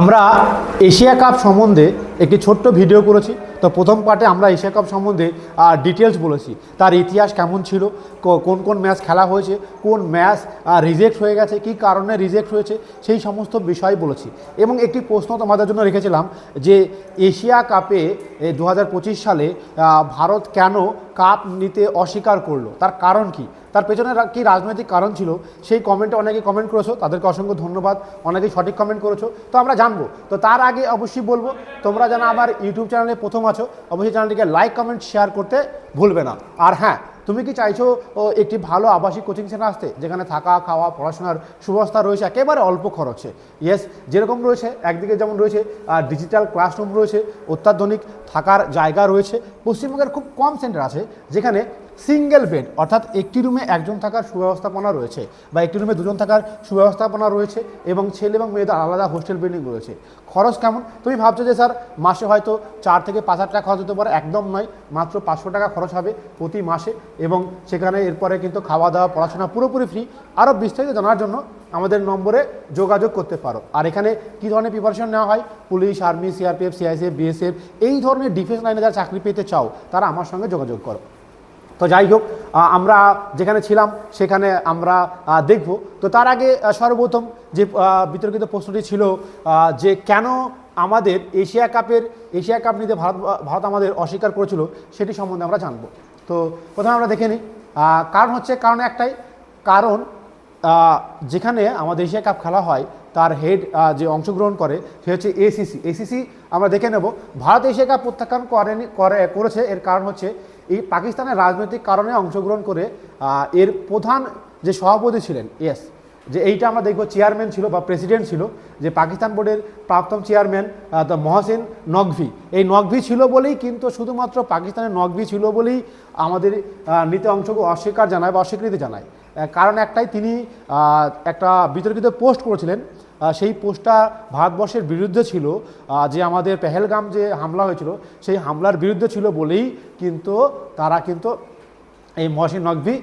আমরা Asia cup সম্বন্ধে একটি ছোট্ট ভিডিও করেছি। তো প্রথম পার্টে আমরা এশিয়া কাপ সম্বন্ধে ডিটেলস বলেছি। তার ইতিহাস কেমন ছিল কোন কোন ম্যাচ খেলা হয়েছে, কোন ম্যাচ রিজেক্ট হয়ে গেছে, কী কারণে রিজেক্ট হয়েছে, সেই সমস্ত বিষয় বলেছি। এবং একটি প্রশ্ন তোমাদের জন্য রেখেছিলাম যে এশিয়া কাপে দু হাজার পঁচিশ সালে ভারত কেন কাপ নিতে অস্বীকার করল। তার কারণ কি? তার পেছনে কি রাজনৈতিক কারণ ছিল? সেই কমেন্টে অনেকে কমেন্ট করেছ, তাদেরকে অসংখ্য ধন্যবাদ। অনেকেই সঠিক কমেন্ট করেছ। তো আমরা জানব। তো তার আগে অবশ্যই বলব, তোমরা যেন আমার ইউটিউব চ্যানেলে প্রথম আছো, অবশ্যই চ্যানেলটিকে লাইক কমেন্ট শেয়ার করতে ভুলবে না। আর হ্যাঁ তুমি কি চাইছো একটি ভালো আবাসিক কোচিং সেন্টার আসতে? যেখানে থাকা, খাওয়া, পড়াশোনার সুব্যবস্থা রয়েছে, একেবারে অল্প খরচে। ইয়েস যেরকম রয়েছে, একদিকে যেমন রয়েছে ডিজিটাল ক্লাসরুম রয়েছে, অত্যাধুনিক থাকার জায়গা রয়েছে। পশ্চিমবঙ্গের খুব কম সেন্টার আছে, যেখানে সিঙ্গেল বেড, অর্থাৎ একটি রুমে একজন থাকার সুব্যবস্থাপনা রয়েছে বা একটি রুমে দুজন থাকার সুব্যবস্থাপনা রয়েছে এবং ছেলে এবং মেয়েদের আলাদা হোস্টেল বিল্ডিং রয়েছে। খরচ কেমন? তুমি ভাবছ যে, স্যার, মাসে হয়তো চার থেকে পাঁচ হাজার টাকা খরচ হতে পারে? একদম নয়, মাত্র পাঁচশো টাকা খরচ হবে প্রতি মাসে এবং সেখানে এরপরে কিন্তু খাওয়া দাওয়া পড়াশোনা পুরোপুরি ফ্রি আরও বিস্তারিত জানার জন্য আমাদের নম্বরে যোগাযোগ করতে পারো। আর এখানে কী ধরনের প্রিপারেশন নেওয়া হয়? Police army CRPF CICF BSF এই ধরনের ডিফেন্স লাইনে যারা চাকরি পেতে চাও, তারা আমার সঙ্গে যোগাযোগ করো। তো যাই হোক আমরা যেখানে ছিলাম সেখানে আমরা দেখব। তো তার আগে সর্বপ্রথম যে বিতর্কিত প্রশ্নটি ছিল যে কেন আমাদের এশিয়া কাপের, এশিয়া কাপ নিতে ভারত ভারত আমাদের অস্বীকার করেছিল, সেটি সম্বন্ধে আমরা জানব। তো প্রথমে আমরা দেখে নিই কারণ হচ্ছে, কারণ একটাই, কারণ যেখানে আমাদের এশিয়া কাপ খেলা হয়, তার হেড যে অংশগ্রহণ করে, সে হচ্ছে এসিসি এসিসি আমরা দেখে নেব, ভারত এশিয়া কাপ প্রত্যাখ্যান করেনি, করে, করেছে, এর কারণ হচ্ছে এই পাকিস্তানের রাজনৈতিক কারণে অংশগ্রহণ করে এর প্রধান যে সভাপতি ছিলেন, ইয়েস, যে এইটা আমরা দেখব চেয়ারম্যান ছিল বা প্রেসিডেন্ট ছিল, যে পাকিস্তান বোর্ডের প্রাক্তন চেয়ারম্যান দ্য মহসিন নকভি। এই নকভি ছিল বলেই কিন্তু শুধুমাত্র পাকিস্তানের নকভি ছিল বলেই আমাদের নিতে অংশ অস্বীকার জানায় বা অস্বীকৃতি জানায়। কারণ একটাই তিনি একটা বিতর্কিত পোস্ট করেছিলেন সেই পোস্টটা ভারতবর্ষের বিরুদ্ধে ছিল যে আমাদের পেহেলগাম যে হামলা হয়েছিল, সেই হামলার বিরুদ্ধে ছিল বলেই কিন্তু তারা কিন্তু এই মহসিন নকভি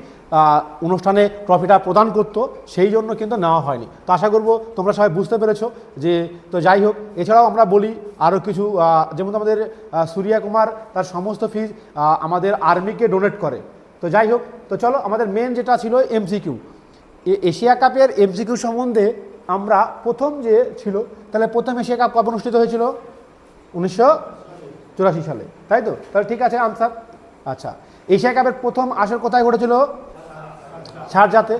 অনুষ্ঠানে ট্রফিটা প্রদান করতো, সেই জন্য কিন্তু নেওয়া হয়নি। তো আশা করব তোমরা সবাই বুঝতে পেরেছ যে, তো যাই হোক, এছাড়াও আমরা বলি আরও কিছু যেমন আমাদের সূর্যা কুমার তার সমস্ত ফিজ আমাদের আর্মিকে ডোনেট করে। তো যাই হোক, তো চলো আমাদের মেন যেটা ছিল এমসিকিউ এশিয়া কাপের এমসিকিউ সম্বন্ধে আমরা প্রথম যে ছিল, তাহলে প্রথম এশিয়া কাপ কবে অনুষ্ঠিত হয়েছিল উনিশশো চুরাশি সালে, তাই তো? তাহলে ঠিক আছে, আনসার? আচ্ছা এশিয়া কাপের প্রথম আসর কোথায় ঘটেছিল? শারজাতে,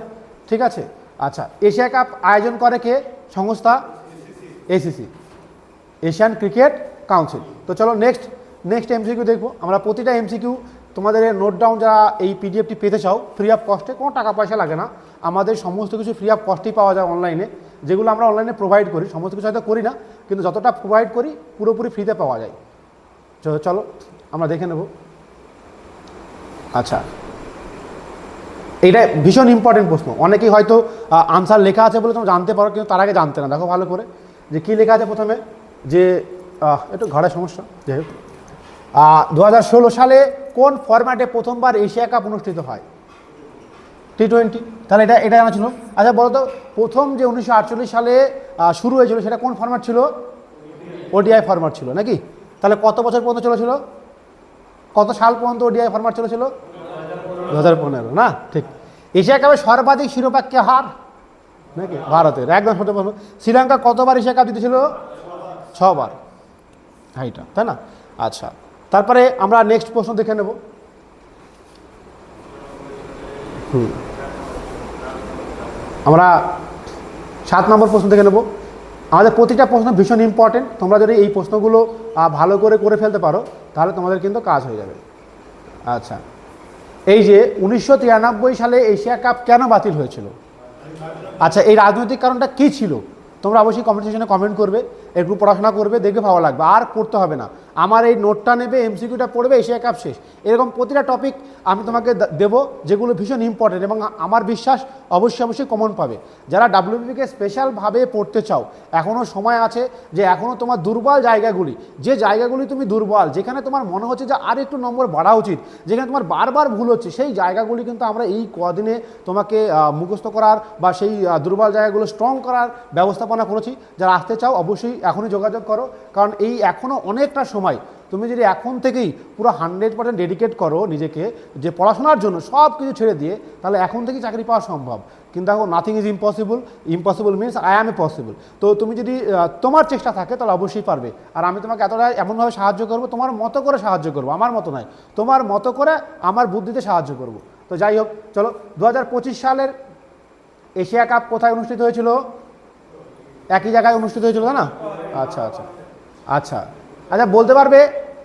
ঠিক আছে? আচ্ছা এশিয়া কাপ আয়োজন করে কে? সংস্থা? এসিসি এশিয়ান ক্রিকেট কাউন্সিল তো চলো নেক্সট নেক্সট এমসিকিউ দেখব। আমরা প্রতিটা এমসিকিউ তোমাদের নোট ডাউন যারা এই পিডিএফটি পেতে চাও ফ্রি অফ কস্টে কোনো টাকা পয়সা লাগে না। আমাদের সমস্ত কিছু ফ্রি অফ কস্টেই পাওয়া যায় অনলাইনে যেগুলো আমরা অনলাইনে প্রোভাইড করি, সমস্ত কিছু হয়তো করি না, কিন্তু যতটা প্রোভাইড করি, পুরোপুরি ফ্রিতে পাওয়া যায়। চলো, আমরা দেখে নেব। আচ্ছা। এটা ভীষণ ইম্পর্টেন্ট প্রশ্ন। অনেকেই হয়তো আনসার লেখা আছে বলে তোমরা জানতে পারো, কিন্তু তার আগে জানতে না। দেখো ভালো করে। যে কী লেখা আছে প্রথমে? যে একটু ঘরের সমস্যা, যাই হোক। দু হাজার ষোলো সালে কোন ফরম্যাটে প্রথমবার এশিয়া কাপ অনুষ্ঠিত হয়? টি টোয়েন্টি তাহলে এটা এটা জানা ছিল। আচ্ছা বলো তো, প্রথম যে উনিশশো আটচল্লিশ সালে শুরু হয়েছিল, সেটা কোন ফরম্যাট ছিল? ওডিআই ফরম্যাট ছিল, নাকি? তাহলে কত বছর পর্যন্ত চলেছিল? কত সাল পর্যন্ত ওডিআই ফরম্যাট চলেছিল? দু হাজার পনেরো, না? ঠিক। এশিয়া কাপে সর্বাধিক শিরোপা কে হার? নাকি? ভারতের, একদম সঠিক প্রশ্ন। শ্রীলঙ্কা কতবার এশিয়া কাপ জিতেছিল? ছবার। হাইটা, তাই না? আচ্ছা তারপরে আমরা নেক্সট প্রশ্ন দেখে নেব। হুম। আমরা সাত নম্বর প্রশ্ন থেকে নেব। আমাদের প্রতিটা প্রশ্ন ভীষণ ইম্পর্টেন্ট তোমরা যদি এই প্রশ্নগুলো ভালো করে করে ফেলতে পারো, তাহলে তোমাদের কিন্তু কাজ হয়ে যাবে। আচ্ছা। এই যে উনিশশো তিরানব্বই সালে এশিয়া কাপ কেন বাতিল হয়েছিল? আচ্ছা এই রাজনৈতিক কারণটা কী ছিল? তোমরা অবশ্যই কমেন্ট কমেন্ট করবে। একটু পড়াশোনা করবে, দেখবে ভালো লাগবে। আর পড়তে হবে না। আমার এই নোটটা নেবে এমসিকিউটা পড়বে এশিয়া কাপ শেষ। এরকম প্রতিটা টপিক আমি তোমাকে দেবো, যেগুলো ভীষণ ইম্পর্টেন্ট এবং আমার বিশ্বাস অবশ্যই অবশ্যই কমন পাবে। যারা ডাব্লিউবিকে স্পেশালভাবে পড়তে চাও এখনও সময় আছে যে এখনও তোমার দুর্বল জায়গাগুলি, যে জায়গাগুলি তুমি দুর্বল, যেখানে তোমার মনে হচ্ছে যে আর একটু নম্বর বাড়া উচিত, যেখানে তোমার বারবার ভুল হচ্ছে, সেই জায়গাগুলি কিন্তু আমরা এই কদিনে তোমাকে মুখস্থ করার বা সেই দুর্বল জায়গাগুলো স্ট্রং করার ব্যবস্থাপনা করেছি। যারা আসতে চাও, অবশ্যই এখনই যোগাযোগ করো। কারণ এই এখনও অনেকটা সময় তুমি যদি এখন থেকেই পুরো হান্ড্রেড পার্সেন্ট ডেডিকেট করো নিজেকে যে পড়াশোনার জন্য সব কিছু ছেড়ে দিয়ে, তাহলে এখন থেকেই চাকরি পাওয়া সম্ভব। কিন্তু এখন nothing is impossible impossible means I am a possible তো তুমি যদি তোমার চেষ্টা থাকে, তাহলে অবশ্যই পারবে। আর আমি তোমাকে এতটা এমনভাবে সাহায্য করব, তোমার মতো করে সাহায্য করব। আমার মতো নয়, তোমার মতো করে আমার বুদ্ধিতে সাহায্য করব। তো যাই হোক, চলো, দু হাজার পঁচিশ সালের এশিয়া কাপ কোথায় অনুষ্ঠিত হয়েছিল? একই জায়গায় অনুষ্ঠিত হয়েছিল না? আচ্ছা আচ্ছা আচ্ছা। আচ্ছা বলতে পারবে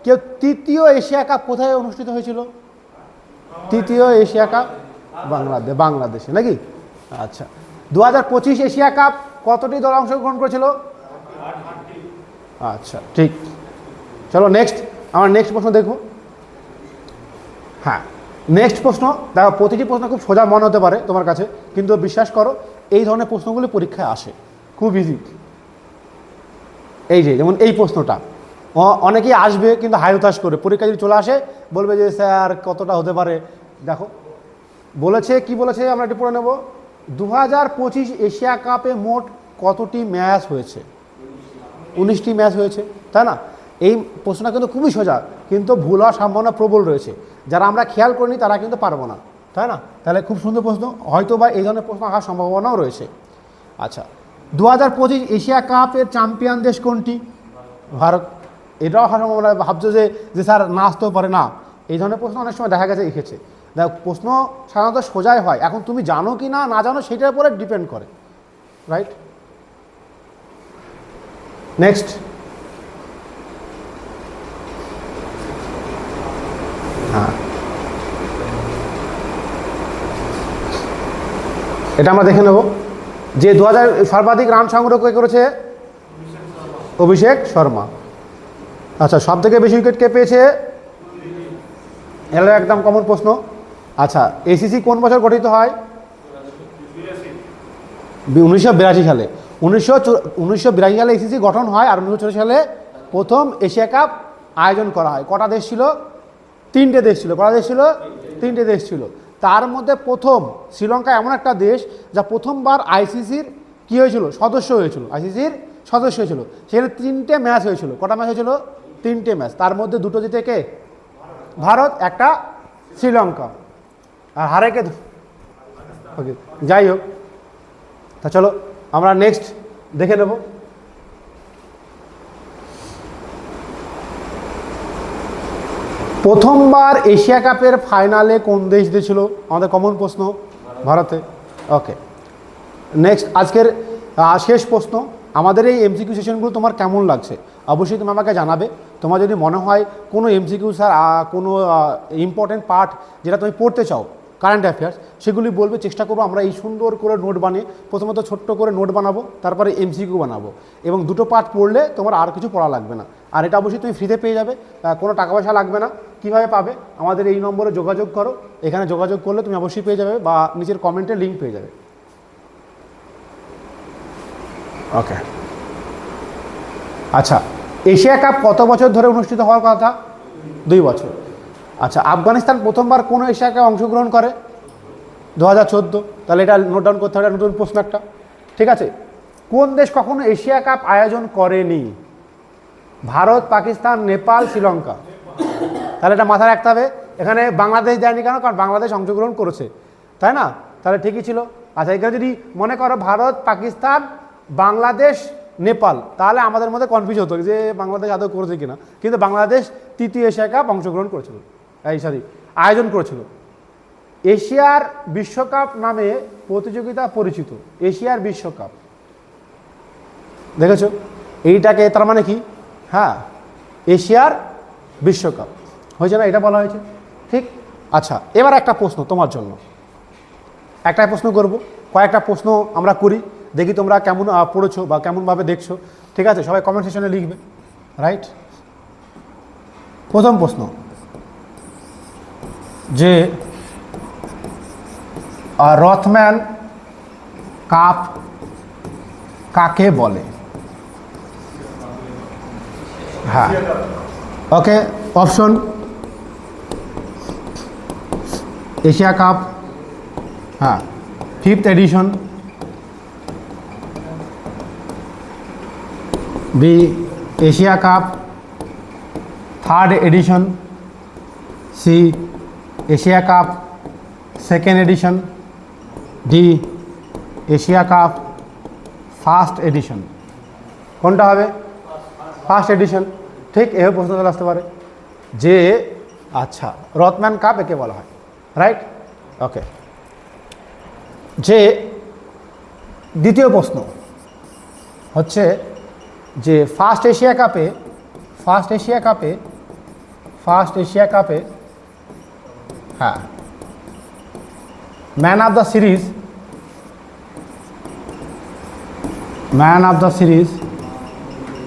কেউ তৃতীয় এশিয়া কাপ কোথায় অনুষ্ঠিত হয়েছিল? তৃতীয় এশিয়া কাপ বাংলাদেশ বাংলাদেশে, নাকি? আচ্ছা দু হাজার পঁচিশ এশিয়া কাপ কতটি দল অংশগ্রহণ করেছিল? আচ্ছা ঠিক। চলো নেক্সট আমার নেক্সট প্রশ্ন দেখব। হ্যাঁ নেক্সট প্রশ্ন, দেখো, প্রতিটি প্রশ্ন খুব সোজা মনে হতে পারে তোমার কাছে, কিন্তু বিশ্বাস করো, এই ধরনের প্রশ্নগুলি পরীক্ষায় আসে। খুব ইজি এই যে, যেমন এই প্রশ্নটা। অনেকেই আসবে কিন্তু হাই হতাশ করে। পরীক্ষা যদি চলে আসে, বলবে যে, স্যার, কতটা হতে পারে? দেখো, বলেছে, কি বলেছে, আমরা একটু পড়ে নেব। দু হাজার পঁচিশ এশিয়া কাপে মোট কতটি ম্যাচ হয়েছে? উনিশটি ম্যাচ হয়েছে, তাই না? এই প্রশ্নটা কিন্তু খুবই সোজা, কিন্তু ভুল হওয়ার সম্ভাবনা প্রবল রয়েছে। যারা আমরা খেয়াল করিনি, তারা কিন্তু পারব না, তাই না? তাহলে খুব সুন্দর প্রশ্ন। হয়তো বা এই ধরনের প্রশ্ন আসার সম্ভাবনাও রয়েছে। আচ্ছা দু হাজার পঁচিশ এশিয়া কাপের চ্যাম্পিয়ন দেশ কোনটি? ভারত। এটাও সম্ভাবনা ভাবছ যে যে স্যার না আসতেও পারে, না। এই ধরনের প্রশ্ন অনেক সময় দেখা গেছে এসেছে দেখ, প্রশ্ন সাধারণত সোজাই হয়। এখন তুমি জানো কি না না জানো, সেটার উপরে ডিপেন্ড করে। রাইট নেক্সট হ্যাঁ। এটা আমরা দেখে নেব। যে দু হাজার সর্বাধিক রান সংগ্রহ করেছে? অভিষেক শর্মা। আচ্ছা সব থেকে বেশি উইকেট কে পেয়েছে? এলো একদম কমন প্রশ্ন। আচ্ছা এসিসি কোন বছর গঠিত হয়? উনিশশো বিরাশি সালে। উনিশশো উনিশশো বিরাশি সালে এসিসি গঠন হয় আর উনিশশো চল্লিশ সালে প্রথম এশিয়া কাপ আয়োজন করা হয়। কটা দেশ ছিল? তিনটে দেশ ছিল। কটা দেশ ছিল? তিনটে দেশ ছিল। তার মধ্যে প্রথম শ্রীলঙ্কা এমন একটা দেশ যা প্রথমবার আইসিসির কী হয়েছিল? সদস্য হয়েছিল। আইসিসির সদস্য হয়েছিল। সেখানে তিনটে ম্যাচ হয়েছিল। কটা ম্যাচ হয়েছিল? তিনটে ম্যাচ। তার মধ্যে দুটো জিতে কে? ভারত, একটা শ্রীলঙ্কা। আর হারে কে? ওকে, যাই হোক। তা চলো, আমরা নেক্সট দেখে নেব। প্রথমবার এশিয়া কাপের ফাইনালে কোন দেশ দিয়েছিল আমাদের কমন প্রশ্ন, ভারতে। ওকে। নেক্সট আজকের শেষ প্রশ্ন। আমাদের এই এমসিকিউ সেশনগুলো তোমার কেমন লাগছে? অবশ্যই তুমি আমাকে জানাবে। তোমার যদি মনে হয় কোনো এমসিকিউ স্যার কোনো ইম্পর্টেন্ট পার্ট যেটা তুমি পড়তে চাও কারেন্ট অ্যাফেয়ার্স সেগুলি বলবে, চেষ্টা করব আমরা এই সুন্দর করে নোট বানিয়ে, প্রথমত ছোট্ট করে নোট বানাবো, তারপরে এমসিকিউ বানাবো। এবং দুটো পার্ট পড়লে তোমার আর কিছু পড়া লাগবে না। আর এটা অবশ্যই তুমি ফ্রিতে পেয়ে যাবে। কোনো টাকা পয়সা লাগবে না। কীভাবে পাবে? আমাদের এই নম্বরে যোগাযোগ করো। এখানে যোগাযোগ করলে তুমি অবশ্যই পেয়ে যাবে বা নিচের কমেন্টে লিঙ্ক পেয়ে যাবে। ওকে আচ্ছা এশিয়া কাপ কত বছর ধরে অনুষ্ঠিত হওয়ার কথা? দুই বছর। আচ্ছা আফগানিস্তান প্রথমবার কোন এশিয়া কাপে অংশগ্রহণ করে? দু হাজার চোদ্দ। তাহলে এটা নোট ডাউন করতে হবে নতুন প্রশ্ন একটা। ঠিক আছে? কোন দেশ কখনো এশিয়া কাপ আয়োজন করেনি? ভারত, পাকিস্তান, নেপাল, শ্রীলঙ্কা। তাহলে এটা মাথায় রাখতে হবে। এখানে বাংলাদেশ দেয়নি কেন? কারণ বাংলাদেশ অংশগ্রহণ করেছে। তাই না? তাহলে ঠিকই ছিল। আচ্ছা এখানে যদি মনে করো ভারত, পাকিস্তান, বাংলাদেশ, নেপাল, তাহলে আমাদের মধ্যে কনফিউজ হতো যে বাংলাদেশ আদৌ করেছে কিনা। কিন্তু বাংলাদেশ তৃতীয় এশিয়া কাপ অংশগ্রহণ করেছিল। এই সরি আয়োজন করেছিল। এশিয়ার বিশ্বকাপ নামে প্রতিযোগিতা পরিচিত। এশিয়ার বিশ্বকাপ। দেখেছ? এইটাকে তার মানে কি? হ্যাঁ এশিয়ার বিশ্বকাপ। হয়েছে না এটা বলা হয়েছে। ঠিক? আচ্ছা এবার একটা প্রশ্ন তোমার জন্য। একটা প্রশ্ন করব। কয়েকটা প্রশ্ন আমরা করি। দেখি তোমরা কেমন পড়েছো বা কেমনভাবে দেখছ। ঠিক আছে? সবাই কমেন্ট সেকশনে লিখবে। রাইট প্রথম প্রশ্ন। যে রথম্যান কাপ কাকে বলে? হ্যাঁ। ওকে অপশন এশিয়া কাপ হ্যাঁ fifth edition B Asia cup third edition C Asia cup second edition D Asia cup first edition কোনটা হবে? ফার্স্ট এডিশন ঠিক এভাবে প্রশ্ন চলে আসতে পারে। যে আচ্ছা রথম্যান কাপ একে বলা হয়? রাইট ওকে যে, দ্বিতীয় প্রশ্ন হচ্ছে যে ফার্স্ট এশিয়া কাপে ফার্স্ট এশিয়া কাপে ফার্স্ট এশিয়া কাপে হ্যাঁ man of the series man of the series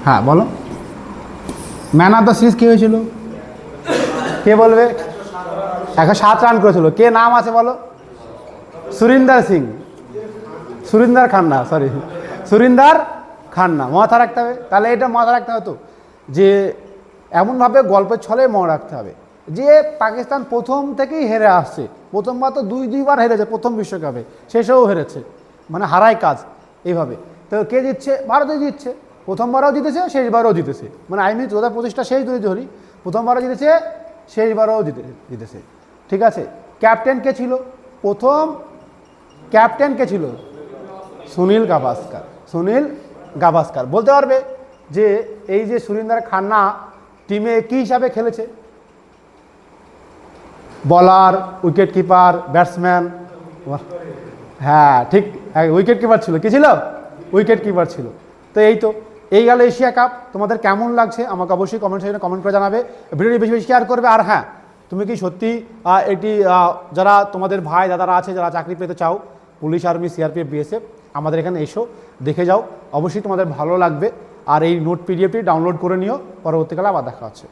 হ্যাঁ বলো। ম্যান অফ দ্য সিরিজ কে হয়েছিল? কে বলবে? একশো সাত রান করেছিল। কে নাম আছে বলো? সুরিন্দার সিং। সুরিন্দার খান্না সরি সুরিন্দার খান্না, মাথা রাখতে হবে। তাহলে এটা মাথা রাখতে হবে তো? যে এমনভাবে গল্পের ছলে মনে রাখতে হবে। যে পাকিস্তান প্রথম থেকেই হেরে আসছে। প্রথমবার তো দুই, দুইবার হেরেছে প্রথম বিশ্বকাপে। শেষেও হেরেছে। মানে হারাই কাজ এইভাবে। তো কে জিতছে? ভারতই জিতছে। প্রথমবারও জিতেছে, শেষবারও জিতেছে। মানে আই মিন দু হাজার পঁচিশটা শেষ ধরে ধরি, প্রথমবারও জিতেছে, শেষবারও জিতে, জিতেছে। ঠিক আছে? ক্যাপ্টেন কে ছিল? প্রথম ক্যাপ্টেন কে ছিল? সুনীল গাভাস্কার। সুনীল গাভাস্কার। বলতে পারবে যে এই যে সুরিন্দার খান্না টিমে কী হিসাবে খেলেছে? বলার উইকেট কিপার ব্যাটসম্যান হ্যাঁ ঠিক উইকেট কিপার ছিল। কি ছিল? উইকেট কিপার ছিল। তো এই তো এই গেল এশিয়া কাপ, তোমাদের কেমন লাগছে? আমাকে অবশ্যই কমেন্ট সেকশনে কমেন্ট করে জানাবে। ভিডিওটি বেশি বেশি শেয়ার করবে। আর হ্যাঁ তুমি কি সত্যি এটি যারা তোমাদের ভাই, দাদারা আছে, যারা চাকরি পেতে চাও, পুলিশ, আর্মি, সিআরপিএফ, বিএসএফ, আমাদের এখানে এসো, দেখে যাও। অবশ্যই তোমাদের ভালো লাগবে। আর এই নোট পিডিএফটি ডাউনলোড করে নিও। পরবর্তীকালে আবার দেখা হচ্ছে।